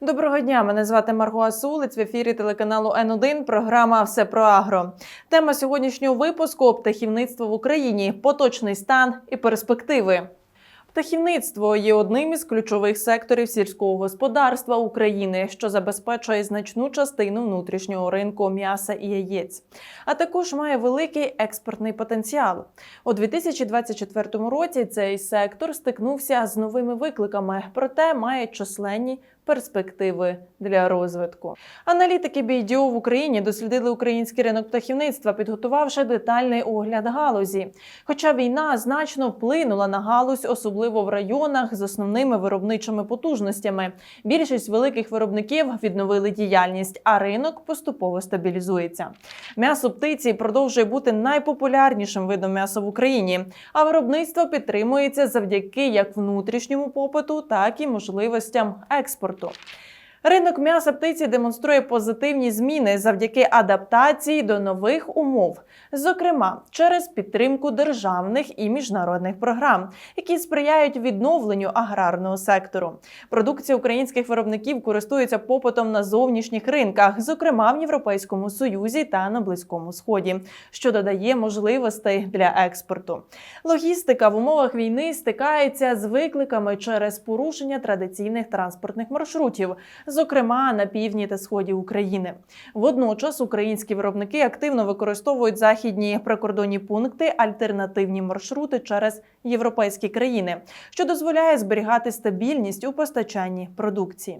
Доброго дня, мене звати Марго Асулиць. В ефірі телеканалу Н1. Програма Все про агро. Тема сьогоднішнього випуску птахівництво в Україні, поточний стан і перспективи. Птахівництво є одним із ключових секторів сільського господарства України, що забезпечує значну частину внутрішнього ринку м'яса і яєць, а також має великий експортний потенціал. У 2024 році цей сектор стикнувся з новими викликами, проте має численні перспективи для розвитку. Аналітики BDO в Україні дослідили український ринок птахівництва, підготувавши детальний огляд галузі. Хоча війна значно вплинула на галузь, особливо в районах з основними виробничими потужностями. Більшість великих виробників відновили діяльність, а ринок поступово стабілізується. М'ясо птиці продовжує бути найпопулярнішим видом м'яса в Україні, а виробництво підтримується завдяки як внутрішньому попиту, так і можливостям експорту. 多。Ринок м'яса птиці демонструє позитивні зміни завдяки адаптації до нових умов, зокрема через підтримку державних і міжнародних програм, які сприяють відновленню аграрного сектору. Продукція українських виробників користується попитом на зовнішніх ринках, зокрема в Європейському Союзі та на Близькому Сході, що додає можливостей для експорту. Логістика в умовах війни стикається з викликами через порушення традиційних транспортних маршрутів зокрема на півдні та сході України. Водночас українські виробники активно використовують західні прикордонні пункти, альтернативні маршрути через європейські країни, що дозволяє зберігати стабільність у постачанні продукції.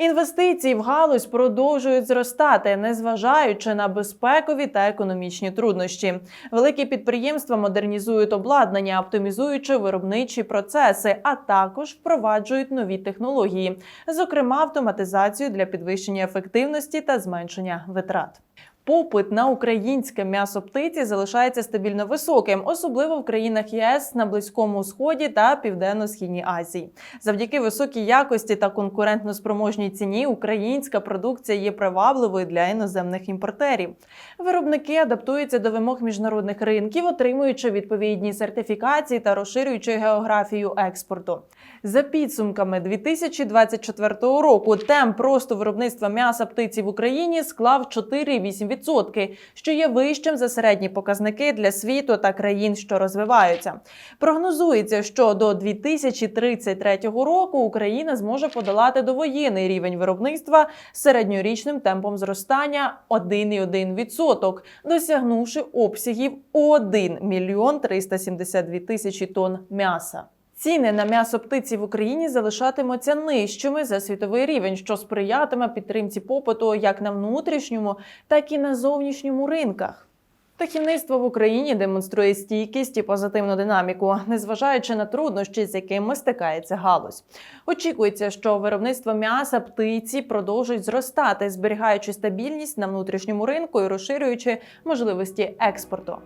Інвестиції в галузь продовжують зростати, незважаючи на безпекові та економічні труднощі. Великі підприємства модернізують обладнання, оптимізуючи виробничі процеси, а також впроваджують нові технології, зокрема автоматизацію для підвищення ефективності та зменшення витрат. Попит на українське м'ясо птиці залишається стабільно високим, особливо в країнах ЄС на Близькому Сході та Південно-східній Азії. Завдяки високій якості та конкурентноспроможній ціні українська продукція є привабливою для іноземних імпортерів. Виробники адаптуються до вимог міжнародних ринків, отримуючи відповідні сертифікації та розширюючи географію експорту. За підсумками 2024 року темп росту виробництва м'яса птиці в Україні склав 4,8%, що є вищим за середні показники для світу та країн, що розвиваються. Прогнозується, що до 2033 року Україна зможе подолати довоєнний рівень виробництва середньорічним темпом зростання 1,1%, досягнувши обсягів у 1 мільйон 372 тисячі тонн м'яса. Ціни на м'ясо птиці в Україні залишатимуться нижчими за світовий рівень, що сприятиме підтримці попиту як на внутрішньому, так і на зовнішньому ринках. Птахівництво в Україні демонструє стійкість і позитивну динаміку, незважаючи на труднощі, з якими стикається галузь. Очікується, що виробництво м'яса птиці продовжують зростати, зберігаючи стабільність на внутрішньому ринку і розширюючи можливості експорту.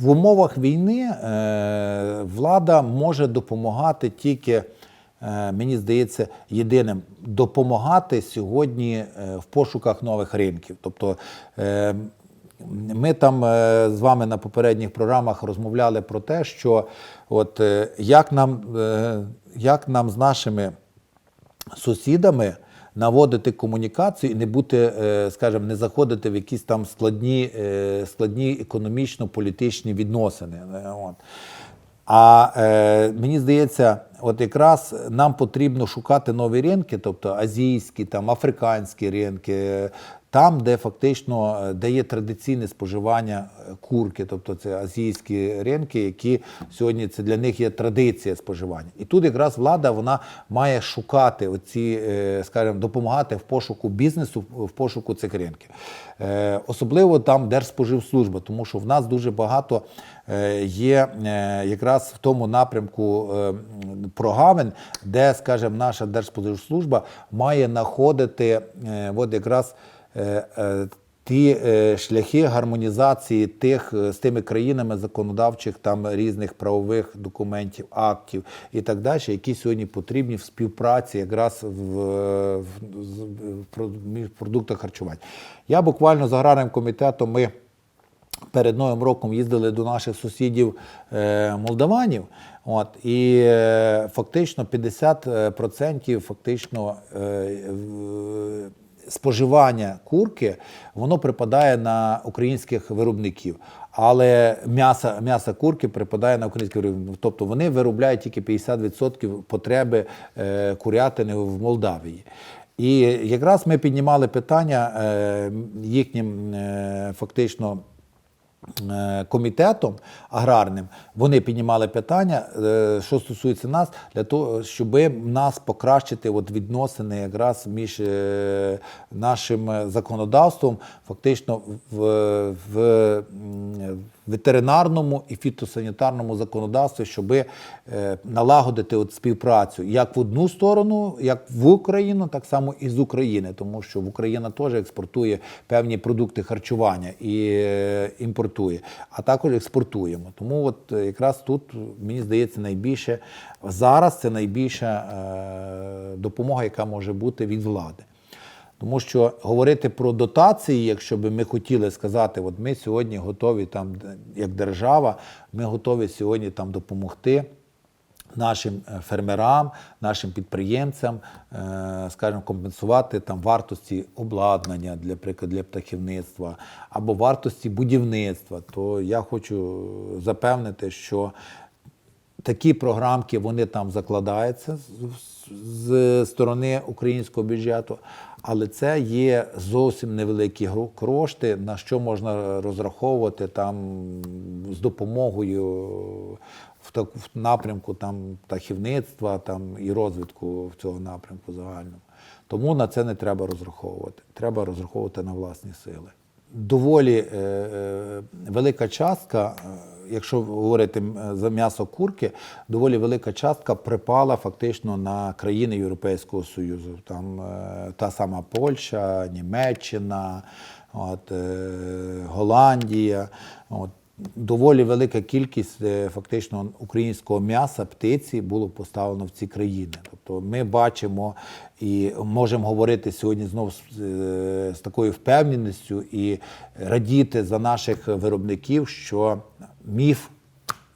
В умовах війни е, влада може допомагати тільки, е, мені здається, єдиним допомагати сьогодні е, в пошуках нових ринків. Тобто ми там з вами на попередніх програмах розмовляли про те, що от як нам, як нам з нашими сусідами наводити комунікацію і не бути, е, скажімо, не заходити в якісь там складні, е, складні економічно-політичні відносини. Е, От. А е, мені здається, от якраз нам потрібно шукати нові ринки, тобто азійські, там, африканські ринки, там, де фактично е, де є традиційне споживання е, курки, тобто це азійські ринки, які сьогодні це для них є традиція споживання. І тут якраз влада вона має шукати оці, е, скажімо, допомагати в пошуку бізнесу, в пошуку цих ринків. Особливо там Держспоживслужба, тому що в нас дуже багато є якраз в тому напрямку прогавин, де, скажімо, наша Держспоживслужба має знаходити от якраз ті е, шляхи гармонізації тих е, з тими країнами законодавчих там різних правових документів, актів і так далі, які сьогодні потрібні в співпраці якраз в, е, в, в продуктах харчування. Я буквально з аграрним комітетом ми. перед Новим роком їздили до наших сусідів е, молдаванів. От, і е, фактично 50% фактично е, споживання курки воно припадає на українських виробників. Але м'ясо, м'ясо курки припадає на українські виробників. Тобто вони виробляють тільки 50% потреби е, курятини в Молдавії. І якраз ми піднімали питання е, їхнім е, фактично комітетом аграрним. Вони піднімали питання, е, що стосується нас, для того, щоб нас покращити от відносини якраз між е, нашим е, законодавством, фактично в, в ветеринарному і фітосанітарному законодавстві, щоб е, налагодити от співпрацю як в одну сторону, як в Україну, так само і з України, тому що Україна теж експортує певні продукти харчування і е, імпортує, а також експортуємо. Тому от е, якраз тут мені здається найбільше зараз це найбільша допомога, яка може бути від влади. Тому що говорити про дотації, якщо би ми хотіли сказати, от ми сьогодні готові там, як держава, ми готові сьогодні там допомогти нашим е, фермерам, нашим підприємцям, е, скажімо, компенсувати там вартості обладнання для приклад для птахівництва або вартості будівництва, то я хочу запевнити, що такі програмки вони там закладаються з, сторони українського бюджету, але це є зовсім невеликі кошти, на що можна розраховувати там з допомогою в, так, в напрямку там птахівництва там, і розвитку в цього напрямку загальному. Тому на це не треба розраховувати. Треба розраховувати на власні сили. Доволі е, е, велика частка, е, якщо говорити за м'ясо курки, доволі велика частка припала фактично на країни Європейського Союзу. Там е, та сама Польща, Німеччина, от, е, Голландія. От, доволі велика кількість е, фактично українського м'яса, птиці було поставлено в ці країни. Тобто ми бачимо і можемо говорити сьогодні знову з, з такою впевненістю і радіти за наших виробників, що міф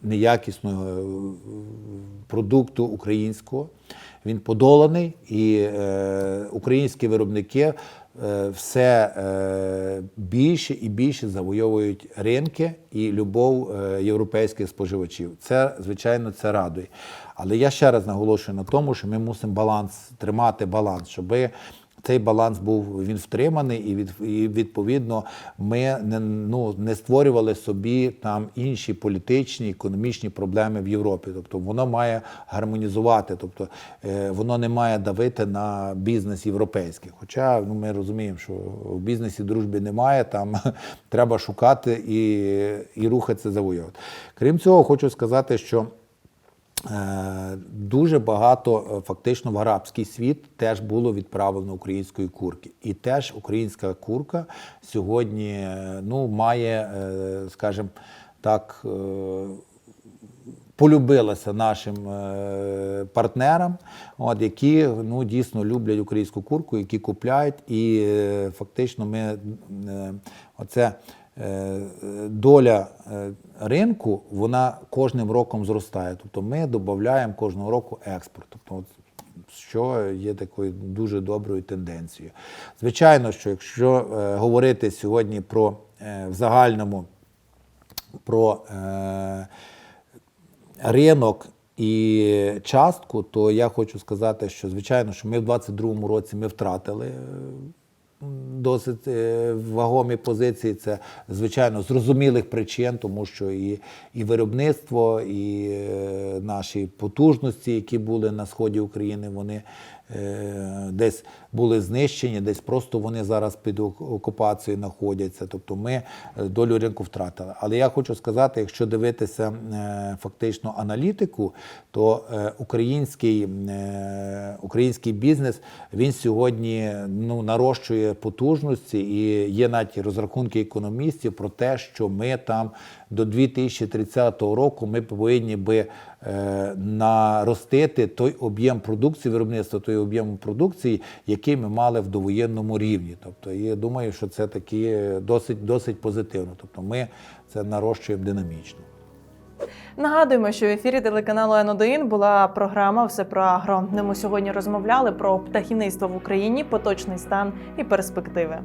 неякісного е, продукту українського. Він подоланий, і е, українські виробники е, все е, більше і більше завойовують ринки і любов е, європейських споживачів. Це, звичайно, це радує. Але я ще раз наголошую на тому, що ми мусимо баланс тримати баланс, щоби цей баланс був він втриманий, і і відповідно ми не ну не створювали собі там інші політичні економічні проблеми в Європі. Тобто воно має гармонізувати, тобто е, воно не має давити на бізнес європейський. Хоча ну ми розуміємо, що в бізнесі дружби немає, там треба шукати і, і рухатися завоювати. Крім цього, хочу сказати, що. Е, Дуже багато е, фактично в арабський світ теж було відправлено української курки. І теж українська курка сьогодні е, ну, має, скажімо так, полюбилася нашим партнерам, от, які ну, дійсно люблять українську курку, які купляють. І фактично ми оце. Е, Доля е, ринку вона кожним роком зростає. Тобто ми додаємо кожного року експорт. Тобто, що є такою дуже доброю тенденцією. Звичайно, що якщо е, говорити сьогодні про в загальному про ринок і частку, то я хочу сказати, що звичайно, що ми в 22-му році ми втратили. Досить е, вагомі позиції. Це звичайно зрозумілих причин, тому що і, і виробництво, і е, наші потужності, які були на сході України, вони е, десь були знищені, десь просто вони зараз під окупацією знаходяться. Тобто ми долю ринку втратили. Але я хочу сказати, якщо дивитися фактично аналітику, то український, український бізнес він сьогодні ну, нарощує потужності і є навіть розрахунки економістів про те, що ми там до 2030 року ми повинні би е, наростити той об'єм продукції, виробництва той об'єм продукції, який ми мали в довоєнному рівні. Тобто, я думаю, що це такі досить, досить позитивно. Тобто, ми це нарощуємо динамічно. Нагадуємо, що в ефірі телеканалу Н1 була програма Все про агро. де Ми сьогодні розмовляли про птахівництво в Україні, поточний стан і перспективи.